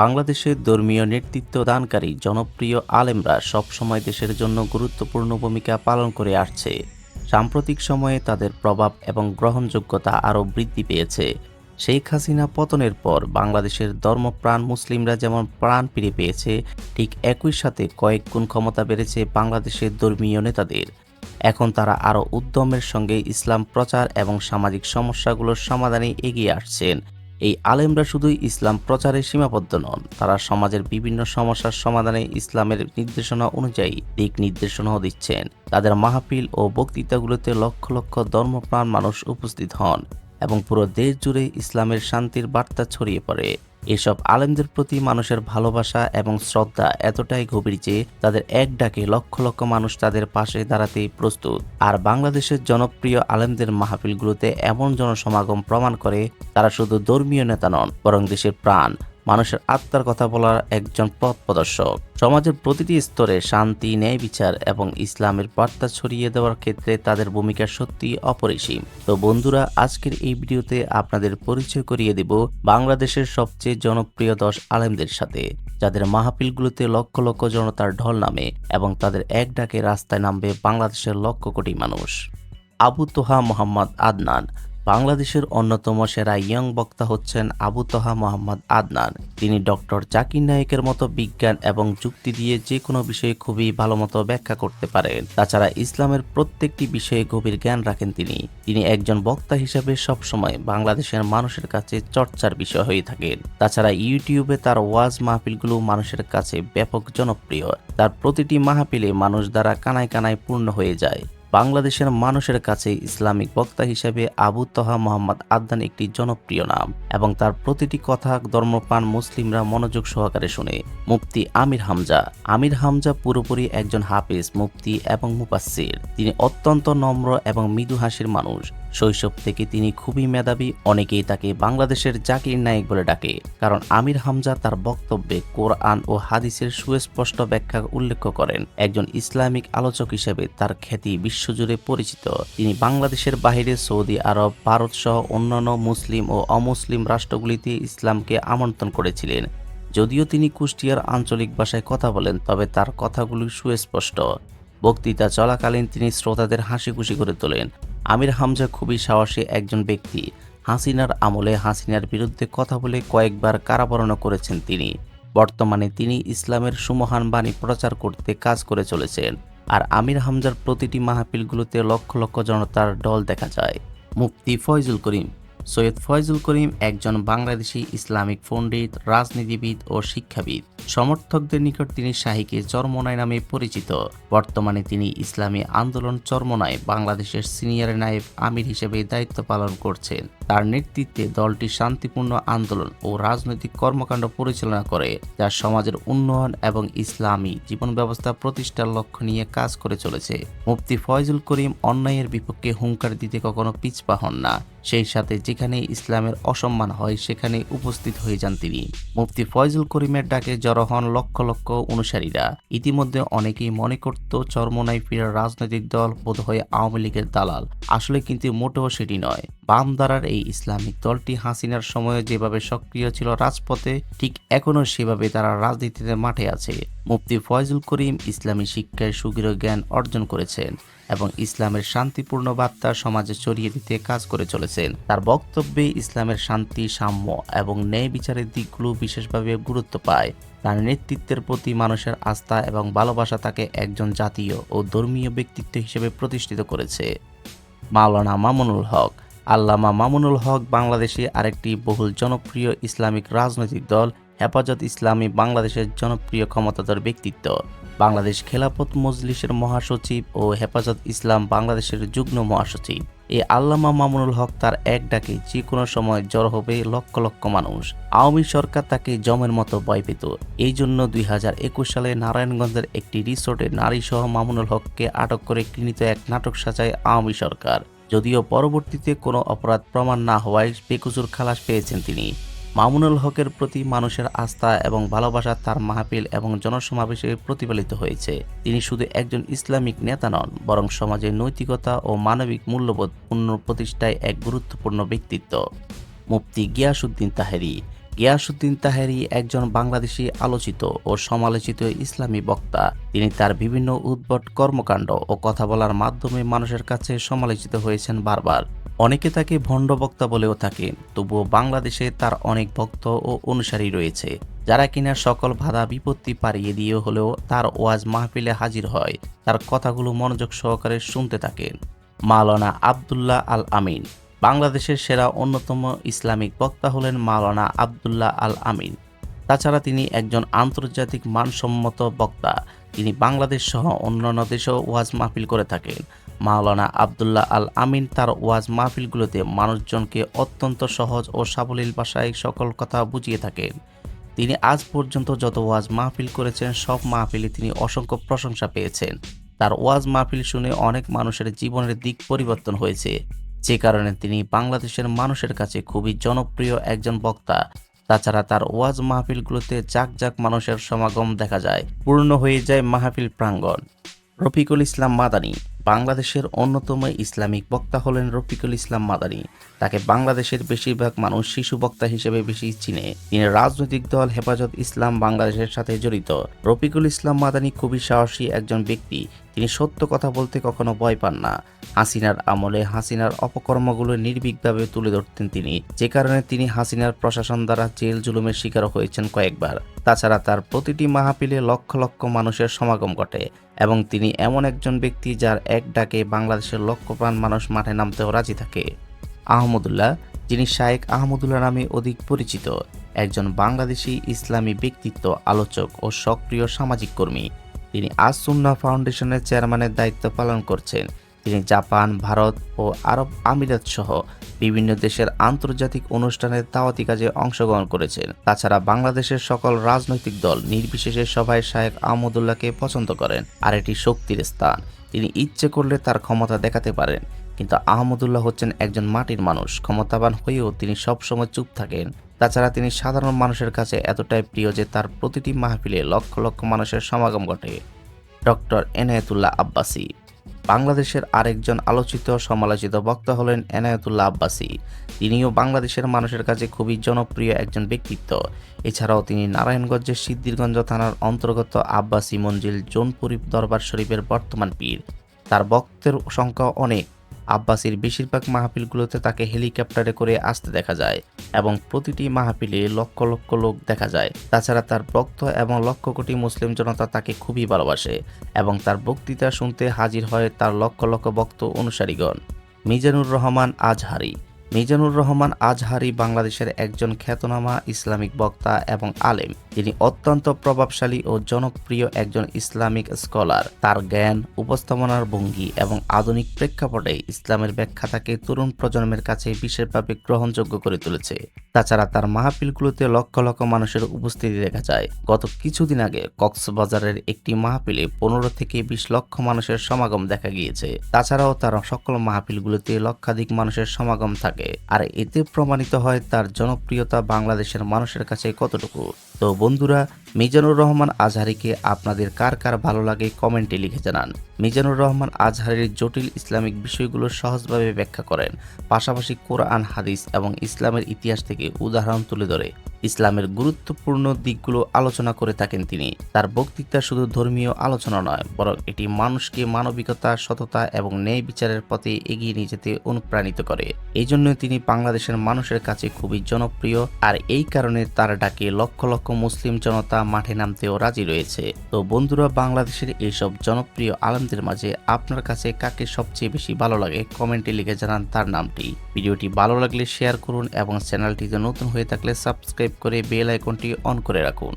বাংলাদেশের ধর্মীয় নেতৃত্ব দানকারী জনপ্রিয় আলেমরা সবসময় দেশের জন্য গুরুত্বপূর্ণ ভূমিকা পালন করে আসছে। সাম্প্রতিক সময়ে তাদের প্রভাব এবং গ্রহণযোগ্যতা আরও বৃদ্ধি পেয়েছে। শেখ হাসিনা পতনের পর বাংলাদেশের ধর্মপ্রাণ মুসলিমরা যেমন প্রাণ ফিরে পেয়েছে, ঠিক একই সাথে কয়েক গুণ ক্ষমতা বেড়েছে বাংলাদেশের ধর্মীয় নেতাদের। এখন তারা আরও উদ্যমের সঙ্গে ইসলাম প্রচার এবং সামাজিক সমস্যাগুলোর সমাধানে এগিয়ে আসছেন। এই আলেমরা শুধুই ইসলাম প্রচারে সীমাবদ্ধ নন, তারা সমাজের বিভিন্ন সমস্যার সমাধানে ইসলামের নির্দেশনা অনুযায়ী দিক নির্দেশনাও দিচ্ছেন। তাদের মাহফিল ও বক্তৃতাগুলোতে লক্ষ লক্ষ ধর্মপ্রাণ মানুষ উপস্থিত হন। এবং পুরো দেশ জুড়ে ইসলামের শান্তির বার্তা ছড়িয়ে পড়ে। এসব আলেমদের প্রতি মানুষের ভালোবাসা এবং শ্রদ্ধা এতটাই গভীর যে তাদের এক ডাকে লক্ষ লক্ষ মানুষ তাদের পাশে দাঁড়াতে প্রস্তুত। আর বাংলাদেশের জনপ্রিয় আলেমদের মাহফিলগুলোতে এমন জনসমাগম প্রমাণ করে তারা শুধু ধর্মীয় নেতা নন, বরং দেশের প্রাণ। মানুষের আত্মার কথা বলার একজন পথ প্রদর্শক। সমাজের প্রতিটি স্তরে শান্তি, ন্যায় বিচার এবং ইসলামের বার্তা ছড়িয়ে দেওয়ার ক্ষেত্রে তাদের ভূমিকা সত্যি অপরিসীম। তো বন্ধুরা, আজকের এই ভিডিওতে আপনাদের পরিচয় করিয়ে দেব বাংলাদেশের সবচেয়ে জনপ্রিয় দশ আলেমদের সাথে, যাদের মাহফিলগুলোতে লক্ষ লক্ষ জনতার ঢল নামে এবং তাদের এক ডাকে রাস্তায় নামবে বাংলাদেশের লক্ষ কোটি মানুষ। আবু তোহা মোহাম্মদ আদনান বাংলাদেশের অন্যতম সেরা ইয়ং বক্তা হচ্ছেন আবু তোহা মোহাম্মদ আদনান। তিনি ডক্টর জাকির নায়েকের মতো বিজ্ঞান এবং যুক্তি দিয়ে যে কোনো বিষয়ে খুবই ভালো মতো ব্যাখ্যা করতে পারেন। তাছাড়া ইসলামের প্রত্যেকটি বিষয়ে গভীর জ্ঞান রাখেন তিনি। তিনি একজন বক্তা হিসেবে সবসময় বাংলাদেশের মানুষের কাছে চর্চার বিষয় হয়ে থাকেন। তাছাড়া ইউটিউবে তার ওয়াজ মাহফিলগুলো মানুষের কাছে ব্যাপক জনপ্রিয়। তার প্রতিটি মাহফিলে মানুষ দ্বারা কানায় কানায় পূর্ণ হয়ে যায়। বাংলাদেশের মানুষের কাছে ইসলামিক বক্তা হিসেবে আবু তহা মোহাম্মদ আদনান একটি জনপ্রিয় নাম। এবং তার প্রতিটি কথা ধর্মপ্রাণ মুসলিমরা মনোযোগ সহকারে শুনে। মুফতি আমির হামজা। আমির হামজা পুরোপুরি একজন হাফিজ, মুফতি এবং মুপাসির তিনি অত্যন্ত নম্র এবং মৃদু হাসির মানুষ। শৈশব থেকে তিনি খুবই মেধাবী, অনেকেই তাকে বাংলাদেশের জাকির নায়েক বলে ডাকে। কারণ আমির হামজা তার বক্তব্যে কোরআন ও হাদিসের সুস্পষ্ট ব্যাখ্যা উল্লেখ করেন। একজন ইসলামিক আলোচক হিসেবে তার খ্যাতি বিশ্বজুড়ে পরিচিত। তিনি বাংলাদেশের বাহিরে সৌদি আরব, ভারত সহ অন্যান্য মুসলিম ও অমুসলিম রাষ্ট্রগুলিতে ইসলামকে আমন্ত্রণ করেছিলেন। যদিও তিনি কুষ্টিয়ার আঞ্চলিক ভাষায় কথা বলেন, তবে তার কথাগুলি সুস্পষ্ট। বক্তৃতা চলাকালীন তিনি শ্রোতাদের হাসি খুশি করে তোলেন। আমির হামজা খুবই সাহসী একজন ব্যক্তি। হাসিনার আমলে হাসিনার বিরুদ্ধে কথা বলে কয়েকবার কারাবরণ করেছেন তিনি। বর্তমানে তিনি ইসলামের সুমহান বাণী প্রচার করতে কাজ করে চলেছেন আর আমির হামজার প্রতিটি মাহফিলগুলোতে লক্ষ লক্ষ জনতার ঢল দেখা যায়। মুফতি ফয়জুল করিম। সৈয়দ ফয়জুল করিম একজন বাংলাদেশি ইসলামিক পণ্ডিত, রাজনীতিবিদ ও শিক্ষাবিদ। সমর্থকদের নিকট তিনি শাহীকে চরমনায় নামে পরিচিত। বর্তমানে তিনি ইসলামী আন্দোলন চরমনায় বাংলাদেশের সিনিয়র নায়েব আমির হিসেবে দায়িত্ব পালন করছেন। তার নেতৃত্বে দলটি শান্তিপূর্ণ আন্দোলন ও রাজনৈতিক কর্মকাণ্ড পরিচালনা করে, যা সমাজের উন্নয়ন এবং ইসলামী জীবন ব্যবস্থা প্রতিষ্ঠার লক্ষ্য নিয়ে কাজ করে চলেছে। মুফতি ফয়জুল করিম অন্যায়ের বিপক্ষে হুঙ্কার দিতে কখনো পিছপা হন না। সেই সাথে যেখানে ইসলামের অসম্মান হয় সেখানে উপস্থিত হয়ে যান তিনি। মুফতি ফয়জুল করিমের ডাকে জড়ো হন লক্ষ লক্ষ অনুসারীরা। ইতিমধ্যে অনেকেই মনে করত, চরমনাই ফিরার রাজনৈতিক দল বোধহয় আওয়ামী লীগের দালাল। আসলে কিন্তু মোটেও সেটি নয়। বাম দ্বারার এই ইসলামিক দলটি হাসিনার সময়ে যেভাবে সক্রিয় ছিল রাজপথে, ঠিক এখনও সেভাবে তারা রাজনীতিতে মাঠে আছে। মুফতি ফয়জুল করিম ইসলামী শিক্ষায় সুদৃঢ় জ্ঞান অর্জন করেছেন এবং ইসলামের শান্তিপূর্ণ বার্তা সমাজে ছড়িয়ে দিতে কাজ করে চলেছেন। তার বক্তব্যে ইসলামের শান্তি, সাম্য এবং ন্যায় বিচারের দিকগুলো বিশেষভাবে গুরুত্ব পায়। তার নেতৃত্বের প্রতি মানুষের আস্থা এবং ভালোবাসা তাকে একজন জাতীয় ও ধর্মীয় ব্যক্তিত্ব হিসেবে প্রতিষ্ঠিত করেছে। মাওলানা মামুনুল হক আল্লামা মামুনুল হক বাংলাদেশে আরেকটি বহুল জনপ্রিয় ইসলামিক রাজনৈতিক দল, হেফাজত ইসলামী বাংলাদেশের জনপ্রিয় ক্ষমতাধর ব্যক্তিত্ব। বাংলাদেশ খেলাফত মজলিসের মহাসচিব ও হেফাজত ইসলাম বাংলাদেশের যুগ্ম মহাসচিব। এই আল্লামা মামুনুল হক তার এক ডাকে যে কোনো সময় জড় হবে লক্ষ লক্ষ মানুষ। আওয়ামী সরকার তাকে জমের মতো ভয় পেত। এই জন্য দুই হাজার একুশ সালে নারায়ণগঞ্জের একটি রিসোর্টে নারী সহ মামুনুল হককে আটক করে ঘৃণিত এক নাটক সাজায় আওয়ামী সরকার। যদিও পরবর্তীতে কোনো অপরাধ প্রমাণ না হওয়ায় বেকুচুর খালাস পেয়েছেন তিনি। মামুনুল হকের প্রতি মানুষের আস্থা এবং ভালোবাসা তার মাহফিল এবং জনসমাবেশে প্রতিফলিত হয়েছে। তিনি শুধু একজন ইসলামিক নেতা নন, বরং সমাজে নৈতিকতা ও মানবিক মূল্যবোধ পুনঃপ্রতিষ্ঠায় এক গুরুত্বপূর্ণ ব্যক্তিত্ব। মুফতি গিয়াসুদ্দিন তাহেরি। গিয়াসুদ্দিন তাহেরি একজন বাংলাদেশি আলোচিত ও সমালোচিত ইসলামী বক্তা। তিনি তার বিভিন্ন উদ্ভট কর্মকাণ্ড ও কথা বলার মাধ্যমে মানুষের কাছে সমালোচিত হয়েছেন বারবার। অনেকে তাকে ভণ্ড বক্তা বলেও থাকেন তবুও বাংলাদেশে তার অনেক ভক্ত ও অনুসারী রয়েছে, যারা কিনা সকল বাধা বিপত্তি পাড়িয়ে দিয়ে হলেও তার ওয়াজ মাহফিলে হাজির হয়, তার কথাগুলো মনোযোগ সহকারে শুনতে থাকেন। মাওলানা আবদুল্লাহ আল আমিন বাংলাদেশের সেরা অন্যতম ইসলামিক বক্তা হলেন মাওলানা আবদুল্লাহ আল আমিন তাছাড়া তিনি একজন আন্তর্জাতিক মানসম্মত বক্তা। তিনি বাংলাদেশ সহ অন্যান্য দেশেও ওয়াজ মাহফিল করে থাকেন। মাওলানা আবদুল্লাহ আল আমিন তার ওয়াজ মাহফিলগুলোতে মানুষজনকে অত্যন্ত সহজ ও সাবলীল ভাষায় সকল কথা বুঝিয়ে থাকেন। তিনি আজ পর্যন্ত যত ওয়াজ মাহফিল করেছেন, সব মাহফিলে তিনি অসংখ্য প্রশংসা পেয়েছেন। তার ওয়াজ মাহফিল শুনে অনেক মানুষের জীবনের দিক পরিবর্তন হয়েছে। যে কারণে তিনি বাংলাদেশের মানুষের কাছে খুবই জনপ্রিয় একজন বক্তা। তাছাড়া তার ওয়াজ মাহফিলগুলোতে জাক জাক মানুষের সমাগম দেখা যায়, পূর্ণ হয়ে যায় মাহফিল প্রাঙ্গণ। রফিকুল ইসলাম মাদানী, বাংলাদেশের অন্যতম ইসলামিক বক্তা হলেন রফিকুল ইসলাম মাদানী। তাকে বাংলাদেশের বেশিরভাগ মানুষ শিশু বক্তা হিসেবে বেশি চিনে। তিনি রাজনৈতিক দল হেফাজত ইসলাম বাংলাদেশের সাথে জড়িত। রফিকুল ইসলাম মাদানী খুবই সাহসী একজন ব্যক্তি। তিনি সত্য কথা বলতে কখনো ভয় পান না। হাসিনার আমলে হাসিনার অপকর্মগুলো নির্ভীকভাবে তুলে ধরতেন তিনি। যে কারণে তিনি হাসিনার প্রশাসন দ্বারা জেল জুলুমের শিকার হয়েছেন কয়েকবার। তাছাড়া তার প্রতিটি মাহফিলে লক্ষ লক্ষ মানুষের সমাগম ঘটে এবং তিনি এমন একজন ব্যক্তি যার এক ডাকে বাংলাদেশের লক্ষ প্রাণ মানুষ মাঠে নামতেও রাজি থাকে। আহমদুল্লাহ, যিনি শায়েক আহমদুল্লাহ নামে অধিক পরিচিত, একজন বাংলাদেশি ইসলামী ব্যক্তিত্ব আলোচক ও সক্রিয় সামাজিক কর্মী। তিনি আসুন্না ফাউন্ডেশনের চেয়ারম্যানের দায়িত্ব পালন করছেন। তিনি জাপান, ভারত ও আরব আমিরাত সহ বিভিন্ন দেশের আন্তর্জাতিক অনুষ্ঠানের দাওয়াতি কাজে অংশগ্রহণ করেছেন। তাছাড়া বাংলাদেশের সকল রাজনৈতিক দল নির্বিশেষে সবাই শায়েক আহমদুল্লাহকে পছন্দ করেন। আর এটি শক্তির স্থান, তিনি ইচ্ছে করলে তার ক্ষমতা দেখাতে পারেন। কিন্তু আহমদুল্লাহ হচ্ছেন একজন মাটির মানুষ, ক্ষমতাবান হয়েও তিনি সবসময় চুপ থাকেন। তাছাড়া তিনি সাধারণ মানুষের কাছে এতটাই প্রিয় যে তার প্রতিটি মাহফিলে লক্ষ লক্ষ মানুষের সমাগম ঘটে। ডক্টর এনায়েতুল্লাহ আব্বাসী। বাংলাদেশের আরেকজন আলোচিত সমালোচিত বক্তা হলেন এনায়েতুল্লাহ আব্বাসী। তিনিও বাংলাদেশের মানুষের কাছে খুবই জনপ্রিয় একজন ব্যক্তিত্ব। এছাড়াও তিনি নারায়ণগঞ্জের সিদ্ধিরগঞ্জ থানার অন্তর্গত আব্বাসী মঞ্জিল জোনপুরি দরবার শরীফের বর্তমান পীর। তার বক্তের সংখ্যা অনেক। আব্বাসীর বেশিরভাগ মাহফিলগুলোতে তাকে হেলিকপ্টারে করে আসতে দেখা যায় এবং প্রতিটি মাহফিলে লক্ষ লক্ষ লোক দেখা যায়। তাছাড়া তার ভক্ত এবং লক্ষ কোটি মুসলিম জনতা তাকে খুবই ভালোবাসে এবং তার বক্তৃতা শুনতে হাজির হয় তার লক্ষ লক্ষ ভক্ত অনুসারীগণ। মিজানুর রহমান আজহারি। মিজানুর রহমান আজহারি বাংলাদেশের একজন খ্যাতনামা ইসলামিক বক্তা এবং আলেম। তিনি অত্যন্ত প্রভাবশালী ও জনপ্রিয় একজন ইসলামিক স্কলার। তার জ্ঞান, উপস্থাপনার ভঙ্গি এবং আধুনিক প্রেক্ষাপটে ইসলামের ব্যাখ্যা তাকে তরুণ প্রজন্মের কাছে বিশেষভাবে গ্রহণযোগ্য করে তুলেছে। তাছাড়া তার মাহফিলগুলোতে লক্ষ লক্ষ মানুষের উপস্থিতি দেখা যায়। গত কিছুদিন আগে কক্সবাজারের একটি মাহফিলে পনেরো থেকে বিশ লক্ষ মানুষের সমাগম দেখা গিয়েছে। তাছাড়াও তার সকল মাহফিলগুলোতে লক্ষাধিক মানুষের সমাগম থাকে। আর এতে প্রমাণিত হয় তার জনপ্রিয়তা বাংলাদেশের মানুষের কাছে কতটুকু। তো বন্ধুরা মিজানুর রহমান আজহারিকে আপনাদের কার কার ভালো লাগে কমেন্টে লিখে জানান। মিজানুর রহমান আজহারির জটিল ইসলামিক বিষয়গুলো সহজভাবে ব্যাখ্যা করেন। পাশাপাশি কোরআন, হাদিস এবং ইসলামের ইতিহাস থেকে উদাহরণ তুলে ধরে। ইসলামের গুরুত্বপূর্ণ দিকগুলো আলোচনা করে থাকেন তিনি। তার বক্তৃতা শুধু ধর্মীয় আলোচনা নয়, বরং এটি মানুষকে মানবিকতা, সততা এবং ন্যায় বিচারের পথে এগিয়ে নিয়ে যেতে অনুপ্রাণিত করে। এই জন্য তিনি বাংলাদেশের মানুষের কাছে খুবই জনপ্রিয়, আর এই কারণে তার ডাকে লক্ষ লক্ষ মুসলিম জনতা মাঠে নামতেও রাজি রয়েছে। তো বন্ধুরা, বাংলাদেশের এইসব জনপ্রিয় আলমদের মাঝে আপনার কাছে কাকে সবচেয়ে বেশি ভালো লাগে? কমেন্টে লিখে জানান তার নামটি। ভিডিওটি ভালো লাগলে শেয়ার করুন এবং চ্যানেলটিতে নতুন হয়ে থাকলে সাবস্ক্রাইব করে বেল আইকনটি অন করে রাখুন।